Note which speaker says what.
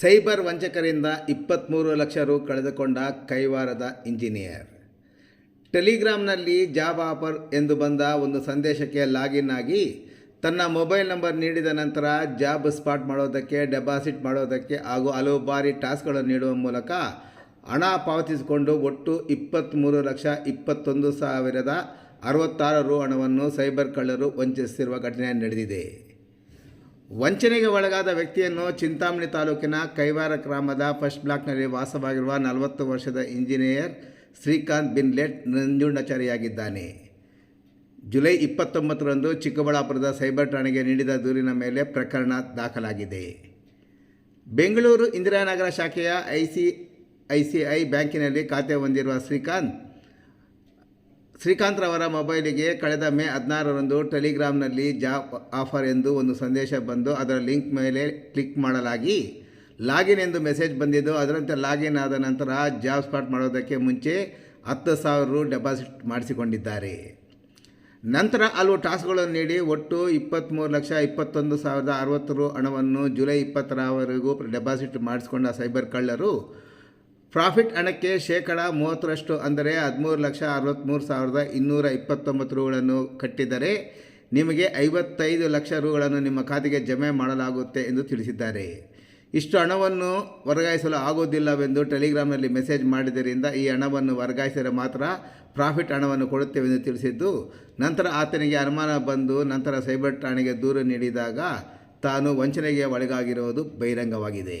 Speaker 1: Cyber ವಂಚಕರಿಂದ ಇಪ್ಪತ್ತ್ಮೂರು ಲಕ್ಷ ರು ಕಳೆದುಕೊಂಡ ಕೈವಾರದ ಇಂಜಿನಿಯರ್. ಟೆಲಿಗ್ರಾಮ್ನಲ್ಲಿ ಜಾಬ್ ಆಫರ್ ಎಂದು ಬಂದ ಒಂದು ಸಂದೇಶಕ್ಕೆ ಲಾಗಿನ್ ಆಗಿ ತನ್ನ ಮೊಬೈಲ್ ನಂಬರ್ ನೀಡಿದ ನಂತರ ಜಾಬ್ ಸ್ಪಾಟ್ ಮಾಡೋದಕ್ಕೆ, ಡೆಪಾಸಿಟ್ ಮಾಡೋದಕ್ಕೆ ಹಾಗೂ ಹಲವು ಬಾರಿ ಟಾಸ್ಕ್ಗಳನ್ನು ನೀಡುವ ಮೂಲಕ ಹಣ ಪಾವತಿಸಿಕೊಂಡು ಒಟ್ಟು ಇಪ್ಪತ್ತ್ಮೂರು ಲಕ್ಷ ಇಪ್ಪತ್ತೊಂದು ಸಾವಿರದ ಅರವತ್ತಾರು ರು ಹಣವನ್ನು ಸೈಬರ್ ಕಳ್ಳರು ವಂಚಿಸಿರುವ ಘಟನೆ ನಡೆದಿದೆ. ವಂಚನೆಗೆ ಒಳಗಾದ ವ್ಯಕ್ತಿಯನ್ನು ಚಿಂತಾಮಣಿ ತಾಲೂಕಿನ ಕೈವಾರ ಗ್ರಾಮದ ಫಸ್ಟ್ ಬ್ಲಾಕ್ನಲ್ಲಿ ವಾಸವಾಗಿರುವ ನಲವತ್ತು ವರ್ಷದ ಇಂಜಿನಿಯರ್ ಶ್ರೀಕಾಂತ್ ಬಿನ್ಲೆಟ್ ನಂಜುಂಡಾಚಾರಿಯಾಗಿದ್ದಾನೆ. ಜುಲೈ ಇಪ್ಪತ್ತೊಂಬತ್ತರಂದು ಚಿಕ್ಕಬಳ್ಳಾಪುರದ ಸೈಬರ್ ಠಾಣೆಗೆ ನೀಡಿದ ದೂರಿನ ಮೇಲೆ ಪ್ರಕರಣ ದಾಖಲಾಗಿದೆ. ಬೆಂಗಳೂರು ಇಂದಿರಾನಗರ ಶಾಖೆಯ I C I C I ಬ್ಯಾಂಕಿನಲ್ಲಿ ಖಾತೆ ಹೊಂದಿರುವ ಶ್ರೀಕಾಂತ್ ಶ್ರೀಕಾಂತ್ ರವರ ಮೊಬೈಲಿಗೆ ಕಳೆದ ಮೇ ಹದಿನಾರರಂದು ಟೆಲಿಗ್ರಾಮ್ನಲ್ಲಿ ಜಾಬ್ ಆಫರ್ ಎಂದು ಒಂದು ಸಂದೇಶ ಬಂದು ಅದರ ಲಿಂಕ್ ಮೇಲೆ ಕ್ಲಿಕ್ ಮಾಡಲಾಗಿ, ಲಾಗಿನ್ ಎಂದು ಮೆಸೇಜ್ ಬಂದಿದ್ದು, ಅದರಂತೆ ಲಾಗಿನ್ ಆದ ನಂತರ ಜಾಬ್ ಸ್ಪಾಟ್ ಮಾಡೋದಕ್ಕೆ ಮುಂಚೆ ಹತ್ತು ಸಾವಿರ ರು ಡೆಪಾಸಿಟ್ ಮಾಡಿಸಿಕೊಂಡಿದ್ದಾರೆ. ನಂತರ ಹಲವು ಟಾಸ್ಕ್ಗಳನ್ನು ನೀಡಿ ಒಟ್ಟು ಇಪ್ಪತ್ತ್ಮೂರು ಲಕ್ಷ ಇಪ್ಪತ್ತೊಂದು ಸಾವಿರದ ಅರವತ್ತು ರು ಹಣವನ್ನು ಜುಲೈ ಇಪ್ಪತ್ತರವರೆಗೂ ಡೆಪಾಸಿಟ್ ಮಾಡಿಸಿಕೊಂಡ ಸೈಬರ್ ಕಳ್ಳರು ಪ್ರಾಫಿಟ್ ಹಣಕ್ಕೆ ಶೇಕಡ ಮೂವತ್ತರಷ್ಟು ಅಂದರೆ ಹದಿಮೂರು ಲಕ್ಷ ಅರವತ್ತ್ಮೂರು ಸಾವಿರದ ಇನ್ನೂರ ಇಪ್ಪತ್ತೊಂಬತ್ತು ರೂಗಳನ್ನು ಕಟ್ಟಿದರೆ ನಿಮಗೆ ಐವತ್ತೈದು ಲಕ್ಷ ರೂಗಳನ್ನು ನಿಮ್ಮ ಖಾತೆಗೆ ಜಮೆ ಮಾಡಲಾಗುತ್ತೆ ಎಂದು ತಿಳಿಸಿದ್ದಾರೆ. ಇಷ್ಟು ಹಣವನ್ನು ವರ್ಗಾಯಿಸಲು ಆಗುವುದಿಲ್ಲವೆಂದು ಟೆಲಿಗ್ರಾಮ್ನಲ್ಲಿ ಮೆಸೇಜ್ ಮಾಡಿದ್ದರಿಂದ ಈ ಹಣವನ್ನು ವರ್ಗಾಯಿಸಿದರೆ ಮಾತ್ರ ಪ್ರಾಫಿಟ್ ಹಣವನ್ನು ಕೊಡುತ್ತೇವೆಂದು ತಿಳಿಸಿದ್ದು, ನಂತರ ಆತನಿಗೆ ಅನುಮಾನ ಬಂದು ನಂತರ ಸೈಬರ್ ಠಾಣೆಗೆ ದೂರು ನೀಡಿದಾಗ ತಾನು ವಂಚನೆಗೆ ಒಳಗಾಗಿರುವುದು ಬಹಿರಂಗವಾಗಿದೆ.